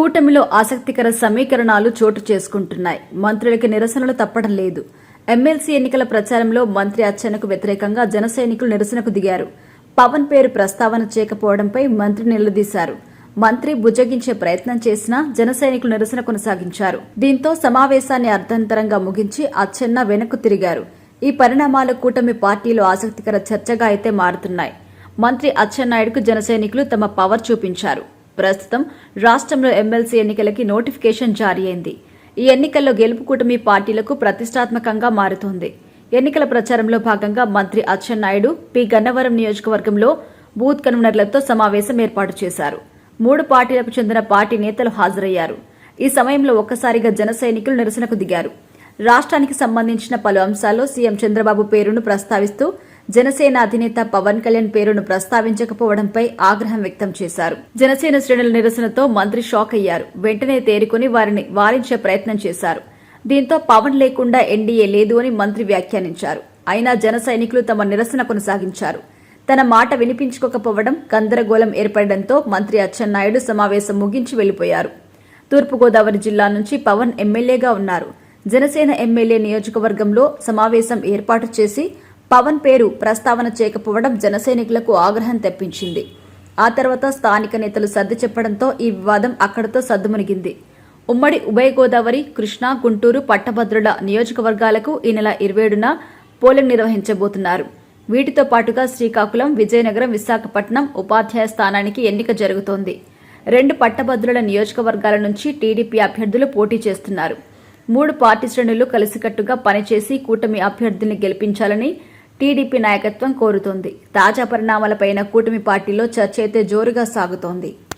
కూటమిలో ఆసక్తికర సమీకరణాలు చోటు చేసుకుంటున్నాయి. మంత్రులకి నిరసనలు తప్పడం లేదు. ఎమ్మెల్సీ ఎన్నికల ప్రచారంలో మంత్రి అచ్చెన్నకు వ్యతిరేకంగా జన సైనికులు నిరసనకు దిగారు. పవన్ పేరు ప్రస్తావన చేయకపోవడంపై మంత్రి నిలదీశారు. మంత్రి బుజ్జగించే ప్రయత్నం చేసినా జన సైనికులు నిరసన కొనసాగించారు. దీంతో సమావేశాన్ని అర్ధంతరంగా ముగించి అచ్చెన్న వెనక్కు తిరిగారు. ఈ పరిణామాలు కూటమి పార్టీలో ఆసక్తికర చర్చగా అయితే మారుతున్నాయి. మంత్రి అచ్చెన్నాయుడుకు జన సైనికులు తమ పవర్ చూపించారు. ప్రస్తుతం రాష్ట్రంలో ఎమ్మెల్సీ ఎన్నికలకి నోటిఫికేషన్ జారీ అయింది. ఈ ఎన్నికల్లో గెలుపు కూటమి పార్టీలకు ప్రతిష్టాత్మకంగా మారుతోంది. ఎన్నికల ప్రచారంలో భాగంగా మంత్రి అచ్చెన్నాయుడు పి గన్నవరం నియోజకవర్గంలో బూత్ కన్వీనర్లతో సమావేశం ఏర్పాటు చేశారు. మూడు పార్టీలకు చెందిన పార్టీ నేతలు హాజరయ్యారు. ఈ సమయంలో ఒక్కసారిగా జన సైనికులు నిరసనకు దిగారు. రాష్ట్రానికి సంబంధించిన పలు అంశాల్లో సీఎం చంద్రబాబు పేరును ప్రస్తావిస్తూ జనసేన అధినేత పవన్ కళ్యాణ్ పేరును ప్రస్తావించకపోవడంపై ఆగ్రహం వ్యక్తం చేశారు. జనసేన శ్రేణుల నిరసనతో మంత్రి షాక్ అయ్యారు. వెంటనే తేరుకుని వారిని వారించే ప్రయత్నం చేశారు. దీంతో పవన్ లేకుండా ఎన్డీఏ లేదు అని మంత్రి వ్యాఖ్యానించారు. అయినా జన సైనికులు తమ నిరసన కొనసాగించారు. తన మాట వినిపించుకోకపోవడం గందరగోళం ఏర్పడడంతో మంత్రి అచ్చెన్నాయుడు సమావేశం ముగించి వెళ్ళిపోయారు తూర్పుగోదావరి జిల్లా నుంచి పవన్ ఎమ్మెల్యేగా ఉన్నారు. జనసేన ఎమ్మెల్యే నియోజకవర్గంలో సమావేశం ఏర్పాటు చేసి పవన్ పేరు ప్రస్తావన చేయకపోవడం జనసైనికులకు ఆగ్రహం తెప్పించింది. ఆ తర్వాత స్థానిక నేతలు సర్ది చెప్పడంతో ఈ వివాదం అక్కడితో సద్దుమణిగింది. ఉమ్మడి ఉభయ గోదావరి కృష్ణా గుంటూరు పట్టభద్రుల నియోజకవర్గాలకు ఈ నెల ఇరవై ఏడున పోలింగ్ నిర్వహించబోతున్నారు. వీటితో పాటుగా శ్రీకాకుళం విజయనగరం విశాఖపట్నం ఉపాధ్యాయ స్థానానికి ఎన్నిక జరుగుతోంది. రెండు పట్టభద్రుల నియోజకవర్గాల నుంచి టీడీపీ అభ్యర్థులు పోటీ చేస్తున్నారు. మూడు పార్టీ శ్రేణులు కలిసికట్టుగా పనిచేసి కూటమి అభ్యర్థుల్ని గెలిపించాలని టీడీపీ నాయకత్వం కోరుతోంది. తాజా పరిణామాలపైన కూటమి పార్టీలో చర్చ అయితే జోరుగా సాగుతోంది.